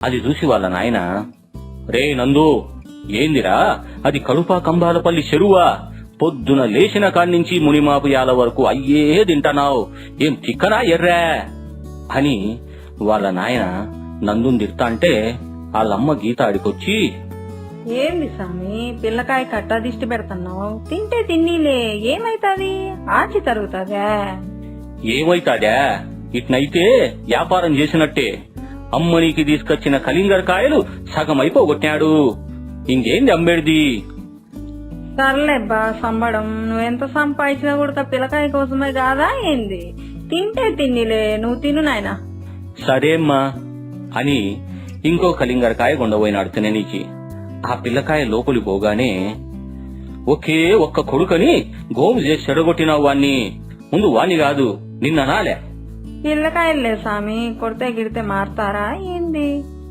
అది చూసి వాళ్ళ నాయన రే నందు ఏందిరా? అది కడుపా కంబాలపల్లి చెరువా? పొద్దున లేచిన కాడ్నించి మునిమాపుయాల వరకు అయ్యే తింటనావు ఏం చిక్కనా ఎర్రా? అని వాళ్ళ నాయన నందుని తిడతా అంటే వాళ్ళమ్మ గీత ఆడికొచ్చి ఏంది స్వామి పిల్లకాయ కట్ట దిష్టి పెడుతున్నావు? తింటే తిన్నీలే ఏమైతాది? ఆచి తరుగుతాదా? ఏమైతాడా ఇట్నైతే వ్యాపారం చేసినట్టే. అమ్మనికి తీసుకొచ్చిన కలింగర్ కాయలు సగం అయిపోగొట్టాడు ఇంకేంది అమ్మేడిది సర్లేబ్బా సంబడం. నువ్వెంత సంపాదించినా కూడా పిల్లకాయ కోసమే కాదా ఏంది? తింటే తిన్నీలే నువ్వు తిను నాయనా. సరేమ్మా అని ఇంకో కలింగరకాయ కొండపోయినాడు తిననీకి. ఆ పిల్లకాయ లోపలి పోగానే ఒకే ఒక్క కొడుకని గోము చేసి చెడగొట్టినావు వాణ్ణి. ముందు వాణ్ణి కాదు నిన్న నాలే పిల్లకాయలే స్వామి కొడితే గిడితే మారుతారా ఏంది?